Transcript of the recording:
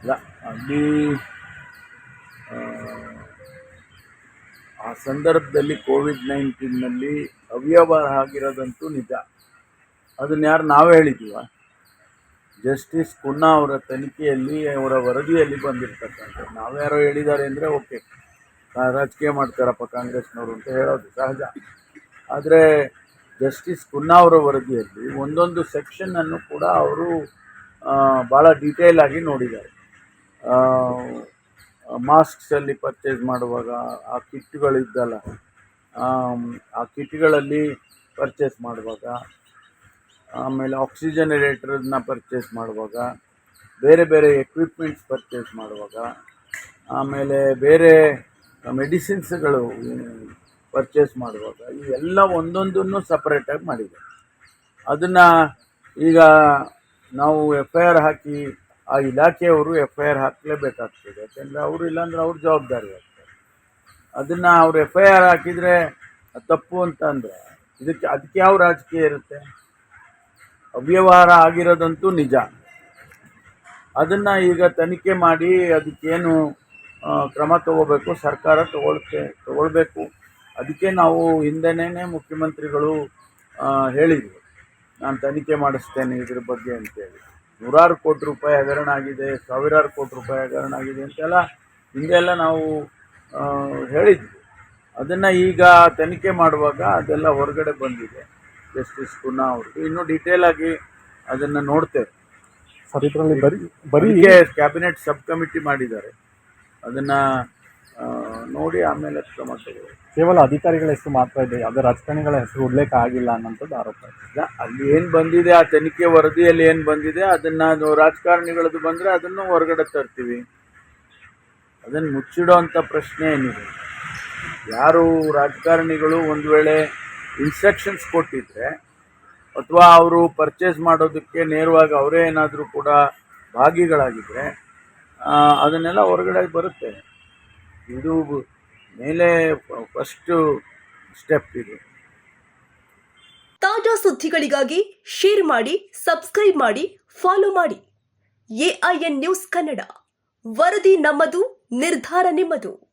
ಇಲ್ಲ ಅಲ್ಲಿ ಆ, ಆ ಸಂದರ್ಭದಲ್ಲಿ ಕೋವಿಡ್ ನೈನ್ಟೀನ್ನಲ್ಲಿ ಅವ್ಯವಹಾರ ಆಗಿರೋದಂತೂ ನಿಜ. ಅದನ್ನ ಯಾರು ನಾವೇ ಹೇಳಿದ್ದೀವ ಜಸ್ಟಿಸ್ ಕುನ್ನಾ ಅವರ ತನಿಖೆಯಲ್ಲಿ ಅವರ ವರದಿಯಲ್ಲಿ ಬಂದಿರ್ತಕ್ಕಂಥ ನಾವ್ಯಾರೋ ಹೇಳಿದ್ದಾರೆ ಅಂದರೆ ಓಕೆ. ರಾಜಕೀಯ ಮಾಡ್ತಾರಪ್ಪ ಕಾಂಗ್ರೆಸ್ನವರು ಅಂತ ಹೇಳೋದು ಸಹಜ. ಆದರೆ ಜಸ್ಟಿಸ್ ಕುನ್ನಾ ಅವರ ವರದಿಯಲ್ಲಿ ಒಂದೊಂದು ಸೆಕ್ಷನ್ನನ್ನು ಕೂಡ ಅವರು ಭಾಳ ಡೀಟೇಲ್ ಆಗಿ ನೋಡಿದ್ದಾರೆ. ಮಾಸ್ಕ್ಸಲ್ಲಿ ಪರ್ಚೇಸ್ ಮಾಡುವಾಗ ಆ ಕಿಟ್ಗಳಿದ್ದಲ್ಲ ಆ ಕಿಟ್ಗಳಲ್ಲಿ ಪರ್ಚೇಸ್ ಮಾಡುವಾಗ, ಆಮೇಲೆ ಆಕ್ಸಿಜನರೇಟರ್ನ ಪರ್ಚೇಸ್ ಮಾಡುವಾಗ, ಬೇರೆ ಬೇರೆ ಎಕ್ವಿಪ್ಮೆಂಟ್ಸ್ ಪರ್ಚೇಸ್ ಮಾಡುವಾಗ, ಆಮೇಲೆ ಬೇರೆ ಮೆಡಿಸಿನ್ಸ್ಗಳು ಪರ್ಚೇಸ್ ಮಾಡುವಾಗ, ಇವೆಲ್ಲ ಒಂದೊಂದನ್ನು ಸಪ್ರೇಟಾಗಿ ಮಾಡಿದೆ. ಅದನ್ನು ಈಗ ನಾವು ಎಫ್ ಐ ಆರ್ ಹಾಕಿ ಆ ಇಲಾಖೆಯವರು ಎಫ್ ಐ ಆರ್ ಹಾಕಲೇಬೇಕಾಗ್ತದೆ. ಯಾಕೆಂದರೆ ಅವರು ಇಲ್ಲಾಂದರೆ ಅವ್ರ ಜವಾಬ್ದಾರಿ ಆಗ್ತದೆ ಅದನ್ನು ಅವ್ರು ಎಫ್ ಐ ಆರ್ ಹಾಕಿದರೆ ತಪ್ಪು ಅಂತ ಅಂದರೆ ಇದಕ್ಕೆ, ಅದಕ್ಕೆ ಯಾವ ರಾಜಕೀಯ ಇರುತ್ತೆ? ಅವ್ಯವಹಾರ ಆಗಿರೋದಂತೂ ನಿಜ. ಅದನ್ನು ಈಗ ತನಿಖೆ ಮಾಡಿ ಅದಕ್ಕೇನು ಕ್ರಮ ತಗೋಬೇಕು, ಸರ್ಕಾರ ತಗೊಳ್ತೆ, ತಗೊಳ್ಬೇಕು. ಅದಕ್ಕೆ ನಾವು ಹಿಂದೆನೇ ಮುಖ್ಯಮಂತ್ರಿಗಳು ಹೇಳಿದರು ನಾನು ತನಿಖೆ ಮಾಡಿಸ್ತೇನೆ ಇದ್ರ ಬಗ್ಗೆ ಅಂತೇಳಿ. ನೂರಾರು ಕೋಟಿ ರೂಪಾಯಿ ಹಗರಣ ಆಗಿದೆ ಸಾವಿರಾರು ಕೋಟಿ ರೂಪಾಯಿ ಹಗರಣ ಆಗಿದೆ ಅಂತೆಲ್ಲ ಹಿಂದೆ ಎಲ್ಲ ನಾವು ಹೇಳಿದ್ವಿ. ಅದನ್ನು ಈಗ ತನಿಖೆ ಮಾಡುವಾಗ ಅದೆಲ್ಲ ಹೊರಗಡೆ ಬಂದಿದೆ. ಜಸ್ಟಿಸ್ ಕುನ್ನಾ ಅವ್ರಿಗೆ ಇನ್ನೂ ಡೀಟೇಲ್ ಆಗಿ ಅದನ್ನು ನೋಡ್ತೇವೆ. ಸರ್ ಇದರಲ್ಲಿ ಬರೀ ಬರೀ ಬರೀ ಕ್ಯಾಬಿನೆಟ್ ಸಬ್ ಕಮಿಟಿ ಮಾಡಿದ್ದಾರೆ. ಅದನ್ನು ನೋಡಿ ಆಮೇಲೆ ಕ್ರಮ ತಗೊಳ್ಳಿ. ಕೇವಲ ಅಧಿಕಾರಿಗಳ ಹೆಸರು ಮಾತ್ರ ಇದೆ ಯಾವುದೇ ರಾಜಕಾರಣಿಗಳ ಹೆಸರು ಉಲ್ಲೇಖ ಆಗಿಲ್ಲ ಅನ್ನೋಂಥದ್ದು ಆರೋಪ. ಅಲ್ಲಿ ಏನು ಬಂದಿದೆ ಆ ತನಿಖೆ ವರದಿಯಲ್ಲಿ ಏನು ಬಂದಿದೆ ಅದನ್ನು ನಾವು ರಾಜಕಾರಣಿಗಳದ್ದು ಬಂದರೆ ಅದನ್ನು ಹೊರಗಡೆ ತರ್ತೀವಿ. ಅದನ್ನು ಮುಚ್ಚಿಡೋ ಅಂಥ ಪ್ರಶ್ನೆ ಏನಿದೆ? ಯಾರು ರಾಜಕಾರಣಿಗಳು ಒಂದು ವೇಳೆ ಇನ್ಸ್ಟ್ರಕ್ಷನ್ಸ್ ಕೊಟ್ಟಿದ್ರೆ ಅಥವಾ ಅವರು ಪರ್ಚೇಸ್ ಮಾಡೋದಕ್ಕೆ ನೇರವಾಗಿ ಅವರೇ ಏನಾದರೂ ಕೂಡ ಭಾಗಿಗಳಾಗಿದ್ದರೆ ಅದನ್ನೆಲ್ಲ ಹೊರಗಡೆ ಬರುತ್ತೆ. ಇದು ಮೇಲೆ ಫಸ್ಟ್ ಸ್ಟೆಪ್ ಇದು. ತಾಜಾ ಸುದ್ದಿಗಳಿಗಾಗಿ ಶೇರ್ ಮಾಡಿ ಸಬ್ಸ್ಕ್ರೈಬ್ ಮಾಡಿ ಫಾಲೋ ಮಾಡಿ. AIN news Kannada. ವರದಿ ನಮ್ಮದು, ನಿರ್ಧಾರ ನಿಮ್ಮದು.